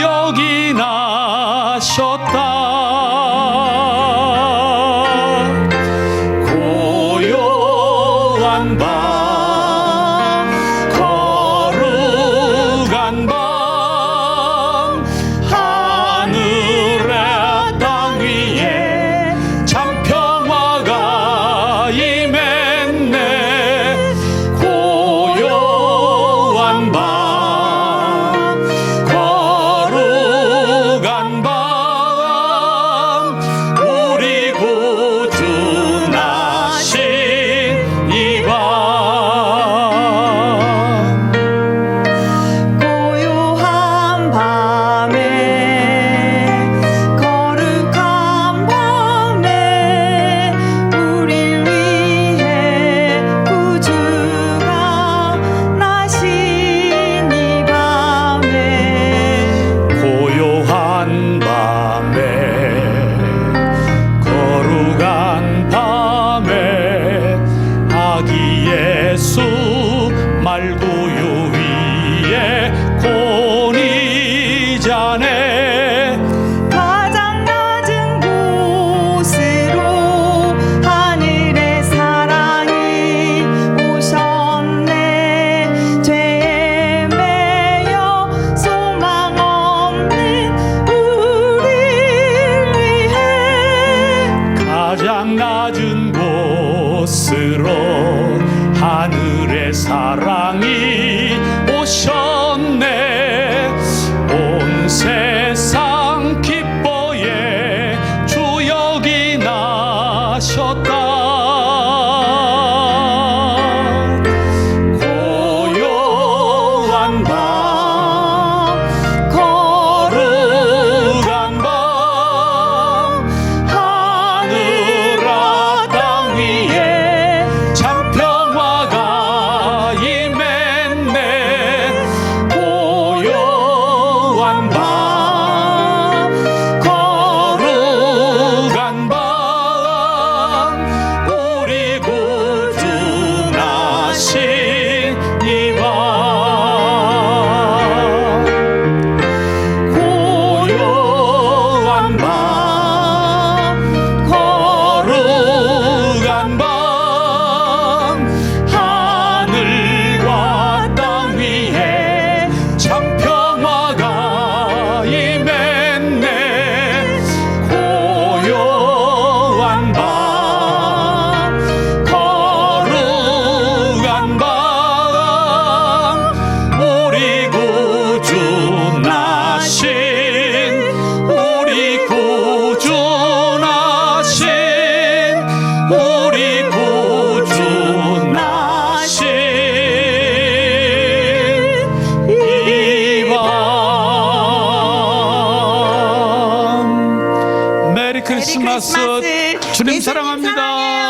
여기 나셨다. 하늘의 사랑. 크리스마스. 크리스마스. 주님, 주님 사랑합니다. 사랑해요.